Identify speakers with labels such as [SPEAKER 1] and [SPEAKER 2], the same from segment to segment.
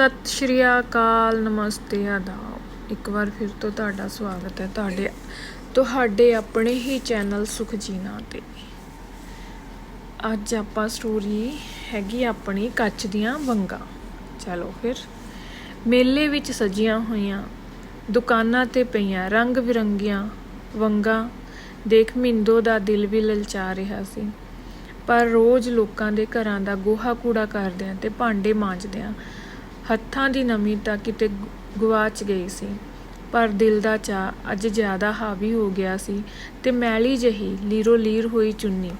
[SPEAKER 1] ਸਤਿ ਸ਼੍ਰੀ ਅਕਾਲ, ਨਮਸਤੇ, ਆਦਾਬ। ਇੱਕ ਵਾਰ ਫਿਰ ਤੋਂ ਤੁਹਾਡਾ ਸਵਾਗਤ ਹੈ ਤੁਹਾਡੇ ਤੁਹਾਡੇ ਆਪਣੇ ਹੀ ਚੈਨਲ ਸੁਖ ਜੀਣਾ ਤੇ। ਅੱਜ ਆਪਾਂ ਸਟੋਰੀ ਹੈਗੀ ਆਪਣੀ ਕੱਚ ਦੀਆਂ ਵੰਗਾਂ। ਚਲੋ ਫਿਰ। ਮੇਲੇ ਵਿੱਚ ਸਜੀਆਂ ਹੋਈਆਂ, ਦੁਕਾਨਾਂ ਤੇ ਪਈਆਂ ਰੰਗ ਬਿਰੰਗੀਆਂ ਵੰਗਾਂ। ਦੇਖ ਮਿੰਦੋ ਦਾ ਦਿਲ ਵੀ ਲਲਚਾ ਰਿਹਾ ਸੀ। ਪਰ ਰੋਜ਼ ਲੋਕਾਂ ਦੇ ਘਰਾਂ ਦਾ ਗੋਹਾ ਕੂੜਾ ਕਰਦਿਆਂ ਤੇ ਭਾਂਡੇ ਮਾਂਜਦਿਆਂ ਹੱਥਾਂ ਦੀ ਨਮੀ ਤਾਂ ਕਿਤੇ ਗੁ- ਗੁਆਚ ਗਈ ਸੀ। ਪਰ ਦਿਲ ਦਾ ਚਾਅ ਅੱਜ ਜ਼ਿਆਦਾ ਹਾਵੀ ਹੋ ਗਿਆ ਸੀ ਤੇ ਮੈਲੀ ਜਹੀ ਲੀਰੋ ਲੀਰ ਹੋਈ ਚੁੰਨੀ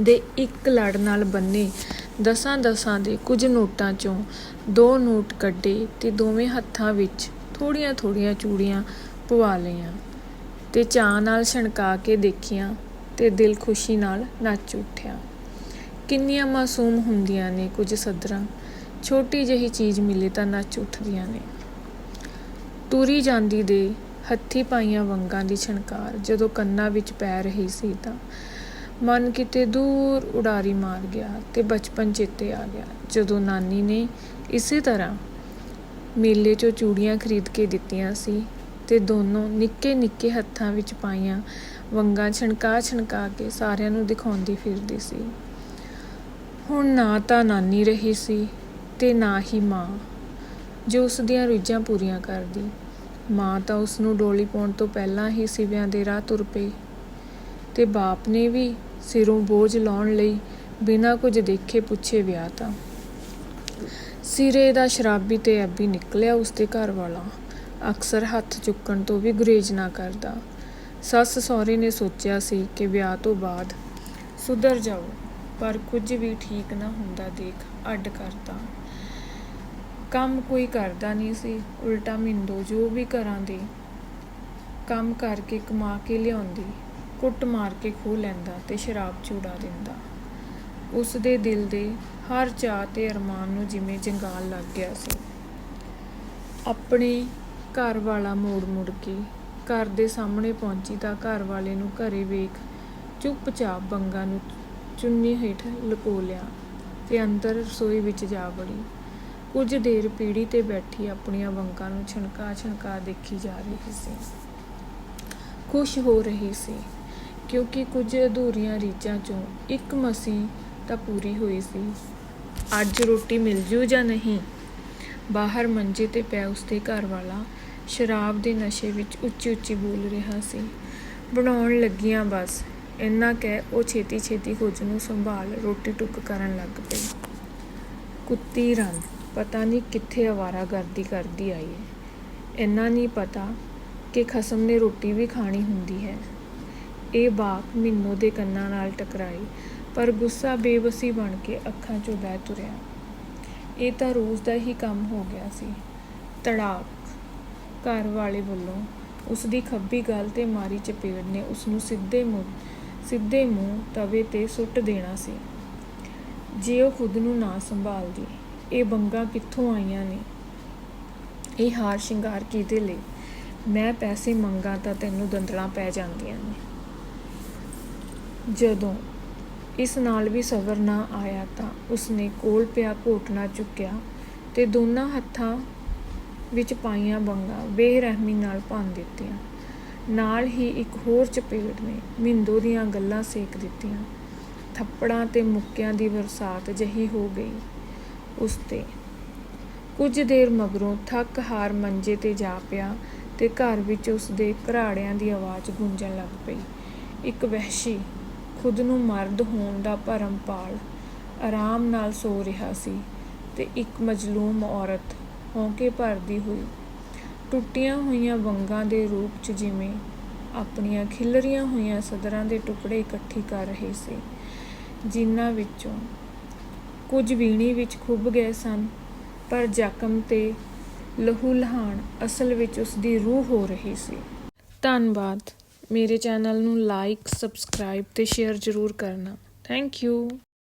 [SPEAKER 1] ਦੇ ਇੱਕ ਲੜ ਨਾਲ ਬੰਨੇ ਦਸਾਂ ਦਸਾਂ ਦੇ ਕੁਝ ਨੋਟਾਂ ਚੋਂ ਦੋ ਨੋਟ ਕੱਢੇ ਤੇ ਦੋਵੇਂ ਹੱਥਾਂ ਵਿੱਚ ਥੋੜੀਆਂ ਥੋੜੀਆਂ ਚੂੜੀਆਂ ਪਵਾ ਲਈਆਂ ਤੇ ਚਾਅ ਨਾਲ ਛਣਕਾ ਕੇ ਦੇਖੀਆਂ ਤੇ ਦਿਲ ਖੁਸ਼ੀ ਨਾਲ ਨੱਚ ਉੱਠਿਆ। ਕਿੰਨੀਆਂ ਮਾਸੂਮ ਹੁੰਦੀਆਂ ਨੇ ਕੁਝ ਸਦਰਾਂ। ਛੋਟੀ ਜਿਹੀ ਚੀਜ਼ ਮਿਲੇ ਤਾਂ ਨੱਚ ਉੱਠਦੀਆਂ ਨੇ। ਤੁਰੀ ਜਾਂਦੀ ਦੇ ਹੱਥੀ ਪਾਈਆਂ ਵੰਗਾਂ ਦੀ ਛਣਕਾਰ ਜਦੋਂ ਕੰਨਾਂ ਵਿੱਚ ਪੈ ਰਹੀ ਸੀ ਤਾਂ ਮਨ ਕਿਤੇ ਦੂਰ ਉਡਾਰੀ ਮਾਰ ਗਿਆ ਤੇ ਬਚਪਨ ਚੇਤੇ ਆ ਗਿਆ। ਜਦੋਂ ਨਾਨੀ ਨੇ ਇਸੇ ਤਰ੍ਹਾਂ ਮੇਲੇ 'ਚੋਂ ਚੂੜੀਆਂ ਖਰੀਦ ਕੇ ਦਿੱਤੀਆਂ ਸੀ ਤੇ ਦੋਨੋਂ ਨਿੱਕੇ ਨਿੱਕੇ ਹੱਥਾਂ ਵਿੱਚ ਪਾਈਆਂ ਵੰਗਾਂ ਛਣਕਾ ਛਣਕਾ ਕੇ ਸਾਰਿਆਂ ਨੂੰ ਦਿਖਾਉਂਦੀ ਫਿਰਦੀ ਸੀ। ਹੁਣ ਨਾ ਤਾਂ ਨਾਨੀ ਰਹੀ ਸੀ ਤੇ ਨਾ ਹੀ ਮਾਂ, ਜੋ ਉਸ ਦੀਆਂ ਰੁੱਝਾਂ ਪੂਰੀਆਂ ਕਰਦੀ। ਮਾਂ ਤਾਂ ਉਸ ਨੂੰ ਡੋਲੀ ਪਾਉਣ ਤੋਂ ਪਹਿਲਾਂ ਹੀ ਸਿਵਿਆਂ ਦੇ ਰਾਹ ਤੁਰ ਪਈ ਤੇ ਬਾਪ ਨੇ ਵੀ ਸਿਰੋਂ ਬੋਝ ਲਾਉਣ ਲਈ ਬਿਨਾਂ ਕੁਝ ਦੇਖੇ ਪੁੱਛੇ ਵਿਆਹ ਤਾਂ। ਸਿਰੇ ਦਾ ਸ਼ਰਾਬੀ ਤੇ ਐਬੀ ਨਿਕਲਿਆ ਉਸਦੇ ਘਰ ਵਾਲਾ। ਅਕਸਰ ਹੱਥ ਚੁੱਕਣ ਤੋਂ ਵੀ ਗੁਰੇਜ਼ ਨਾ ਕਰਦਾ। ਸੱਸ ਸਹੁਰੇ ਨੇ ਸੋਚਿਆ ਸੀ ਕਿ ਵਿਆਹ ਤੋਂ ਬਾਅਦ ਸੁਧਰ ਜਾਓ ਪਰ ਕੁਝ ਵੀ ਠੀਕ ਨਾ ਹੁੰਦਾ ਦੇਖ ਅੱਡ ਕਰਤਾ। ਕੰਮ ਕੋਈ ਕਰਦਾ ਨਹੀਂ ਸੀ, ਉਲਟਾ ਮਿੰਦੋ ਜੋ ਵੀ ਘਰਾਂ ਦੇ ਕੰਮ ਕਰਕੇ ਕਮਾ ਕੇ ਲਿਆਉਂਦੀ, ਕੁੱਟ ਮਾਰ ਕੇ ਖੋਹ ਲੈਂਦਾ ਤੇ ਸ਼ਰਾਬ ਚੂੜਾ ਦਿੰਦਾ। ਉਸ ਦੇ ਦਿਲ ਦੇ ਹਰ ਚਾਹ ਤੇ ਅਰਮਾਨ ਨੂੰ ਜਿਵੇਂ ਜੰਗਾਲ ਲੱਗ ਗਿਆ ਸੀ। ਆਪਣੇ ਘਰ ਵਾਲਾ ਮੋੜ ਮੁੜ ਕੇ ਘਰ ਦੇ ਸਾਹਮਣੇ ਪਹੁੰਚੀ ਤਾਂ ਘਰ ਵਾਲੇ ਨੂੰ ਘਰੇ ਵੇਖ ਚੁੱਪਚਾਪ ਬੰਗਾ ਨੂੰ ਚੁੰਨੀ ਹੇਠ ਲੁਕੋ ਲਿਆ ਤੇ ਅੰਦਰ ਰਸੋਈ ਵਿੱਚ ਜਾ ਵੜੀ। ਕੁਝ ਦੇਰ ਪੀੜੀ ਤੇ ਬੈਠੀ ਆਪਣੀਆਂ ਵੰਗਾਂ ਨੂੰ ਛਣਕਾ ਛਣਕਾ ਦੇਖੀ ਜਾ ਰਹੀ ਸੀ। ਖੁਸ਼ ਹੋ ਰਹੀ ਸੀ, ਕਿਉਂਕਿ ਕੁਝ ਅਧੂਰੀਆਂ ਰੀਝਾਂ ਚੋਂ ਇੱਕ ਮਸੀਂ ਤਾਂ ਪੂਰੀ ਹੋਈ ਸੀ। ਅੱਜ ਰੋਟੀ ਮਿਲ ਜੂ ਜਾਂ ਨਹੀਂ? ਬਾਹਰ ਮੰਜੇ ਤੇ ਪਿਆ ਉਸਦੇ ਘਰ ਵਾਲਾ ਸ਼ਰਾਬ ਦੇ ਨਸ਼ੇ ਵਿੱਚ ਉੱਚੀ ਉੱਚੀ ਬੋਲ ਰਿਹਾ ਸੀ। ਬਣਾਉਣ ਲੱਗੀਆਂ ਬਸ। ਇੰਨਾ ਕਹਿ ਉਹ ਛੇਤੀ ਛੇਤੀ ਕੁਝ ਨੂੰ ਸੰਭਾਲ ਰੋਟੀ ਟੁੱਕ ਕਰਨ ਲੱਗ ਪਈ। ਕੁੱਤੀ ਰਨ ਪਤਾ ਨਹੀਂ ਕਿੱਥੇ ਆਵਾਰਾ ਕਰਦੀ ਕਰਦੀ ਆਈ ਹੈ ਇੰਨਾ ਨਹੀਂ ਪਤਾ ਕਿ ਖਸਮ ਨੇ ਰੋਟੀ ਵੀ ਖਾਣੀ ਹੁੰਦੀ ਹੈ। ਇਹ ਬਾਕ ਮਿੰਨੋ ਦੇ ਕੰਨਾਂ ਨਾਲ ਟਕਰਾਈ, ਪਰ ਗੁੱਸਾ ਬੇਬਸੀ ਬਣ ਕੇ ਅੱਖਾਂ 'ਚੋਂ ਬਹਿ ਤੁਰਿਆ। ਇਹ ਤਾਂ ਰੋਜ਼ ਦਾ ਹੀ ਕੰਮ ਹੋ ਗਿਆ ਸੀ। ਤੜਾਕ, ਘਰ ਵਾਲੇ ਵੱਲੋਂ ਉਸ ਦੀ ਖੱਬੀ ਗੱਲ ਤੇ ਮਾਰੀ ਚਪੇੜ ਨੇ ਉਸ ਨੂੰ ਸਿੱਧੇ ਮੂੰਹ ਸਿੱਧੇ ਮੂੰਹ ਤਵੇ ਤੇ ਸੁੱਟ ਦੇਣਾ ਸੀ। ਜੇ ਉਹ ਖੁਦ ਨੂੰ ਨਾ ਸੰਭਾਲਦੀ, ਇਹ ਬੰਗਾ ਕਿੱਥੋਂ ਆਈਆਂ ਨੇ? ਇਹ ਹਾਰ ਸ਼ਿੰਗਾਰ ਕਿਹਦੇ ਲਈ? ਮੈਂ ਪੈਸੇ ਮੰਗਾ ਤਾਂ ਤੈਨੂੰ ਦੰਦਲਾਂ ਪੈ ਜਾਂਦੀਆਂ ਨੇ। ਜਦੋਂ ਇਸ ਨਾਲ ਵੀ ਸਬਰ ਨਾ ਆਇਆ ਤਾਂ ਉਸਨੇ ਕੋਲ ਪਿਆ ਘੋਟਣਾ ਚੁੱਕਿਆ ਤੇ ਦੋਨਾਂ ਹੱਥਾਂ ਵਿੱਚ ਪਾਈਆਂ ਬੰਗਾ ਬੇਰਹਿਮੀ ਨਾਲ ਭੰਨ ਦਿੱਤੀਆਂ। ਨਾਲ ਹੀ ਇੱਕ ਹੋਰ ਚਪੇੜ ਨੇ ਮਿੰਦੋ ਦੀਆਂ ਗੱਲਾਂ ਸੇਕ ਦਿੱਤੀਆਂ। ਥੱਪੜਾਂ ਤੇ ਮੁੱਕਿਆਂ ਦੀ ਬਰਸਾਤ ਜਹੀ ਹੋ ਗਈ ਉਸ ਤੇ। ਕੁਝ ਦੇਰ ਮਗਰੋਂ ਥੱਕ ਹਾਰ ਮੰਜੇ ਤੇ ਜਾ ਪਿਆ ਤੇ ਘਰ ਵਿੱਚ ਉਸ ਦੇ ਘਰਾੜਿਆਂ ਦੀ ਆਵਾਜ਼ ਗੂੰਜਣ ਲੱਗ ਪਈ। ਇੱਕ ਵਹਿਸ਼ੀ ਖੁਦ ਨੂੰ ਮਰਦ ਹੋਣ ਦਾ ਭਰਮ ਪਾਲ ਆਰਾਮ ਨਾਲ ਸੋ ਰਿਹਾ ਸੀ ਤੇ ਇੱਕ ਮਜਲੂਮ ਔਰਤ ਹੌਂਕੇ ਭਰਦੀ ਹੋਈ ਟੁੱਟੀਆਂ ਹੋਈਆਂ ਵੰਗਾਂ ਦੇ ਰੂਪ 'ਚ ਜਿਵੇਂ ਆਪਣੀਆਂ ਖਿਲਰੀਆਂ ਹੋਈਆਂ ਸਦਰਾਂ ਦੇ ਟੁਕੜੇ ਇਕੱਠੀ ਕਰ ਰਹੇ ਸੀ। ਜਿਨ੍ਹਾਂ ਵਿੱਚੋਂ ਕੁਝ ਵੀਣੀ ਵਿੱਚ ਖੁੱਭ ਗਏ ਸਨ, ਪਰ ਜ਼ਖਮ ਤੇ ਲਹੂ ਲਹਾਣ ਅਸਲ ਵਿੱਚ ਉਸ ਦੀ ਰੂਹ ਹੋ ਰਹੀ ਸੀ। ਧੰਨਵਾਦ। ਮੇਰੇ ਚੈਨਲ ਨੂੰ ਲਾਈਕ ਸਬਸਕ੍ਰਾਈਬ ਤੇ ਸ਼ੇਅਰ ਜ਼ਰੂਰ ਕਰਨਾ। Thank you